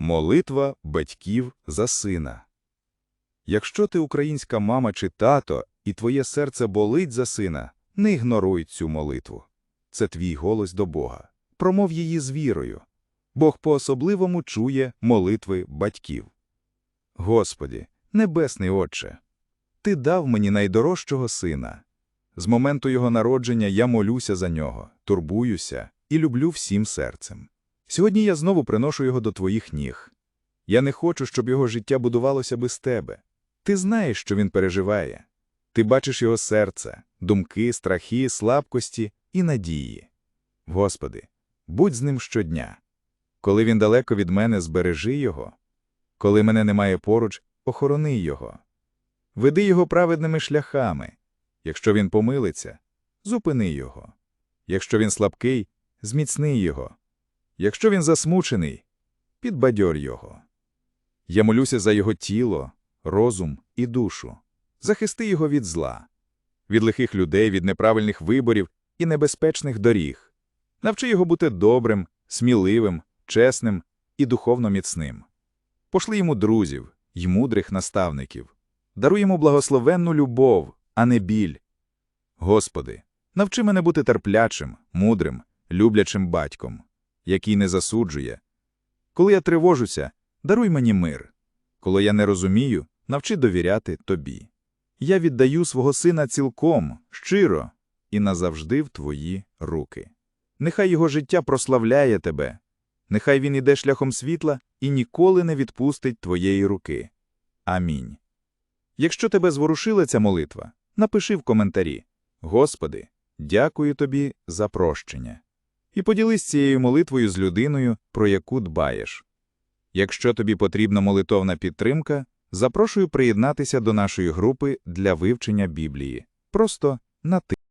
Молитва батьків за сина. Якщо ти українська мама чи тато, і твоє серце болить за сина, не ігноруй цю молитву. Це твій голос до Бога. Промов її з вірою. Бог по-особливому чує молитви батьків. Господі, Небесний Отче, Ти дав мені найдорожчого сина. З моменту його народження я молюся за нього, турбуюся і люблю всім серцем. Сьогодні я знову приношу його до твоїх ніг. Я не хочу, щоб його життя будувалося без тебе. Ти знаєш, що він переживає. Ти бачиш його серце, думки, страхи, слабкості і надії. Господи, будь з ним щодня. Коли він далеко від мене, збережи його. Коли мене немає поруч, охорони його. Веди його праведними шляхами. Якщо він помилиться, зупини його. Якщо він слабкий, зміцни його. Якщо він засмучений, підбадьор його. Я молюся за його тіло, розум і душу. Захисти його від зла, від лихих людей, від неправильних виборів і небезпечних доріг. Навчи його бути добрим, сміливим, чесним і духовно міцним. Пошли йому друзів й мудрих наставників. Даруй йому благословенну любов, а не біль. Господи, навчи мене бути терплячим, мудрим, люблячим батьком, який не засуджує. Коли я тривожуся, даруй мені мир. Коли я не розумію, навчи довіряти тобі. Я віддаю свого сина цілком, щиро і назавжди в твої руки. Нехай його життя прославляє тебе, нехай він іде шляхом світла і ніколи не відпустить твоєї руки. Амінь. Якщо тебе зворушила ця молитва, напиши в коментарі Господи, дякую тобі за прощення. І поділись цією молитвою з людиною, про яку дбаєш. Якщо тобі потрібна молитовна підтримка, запрошую приєднатися до нашої групи для вивчення Біблії. Просто натисни.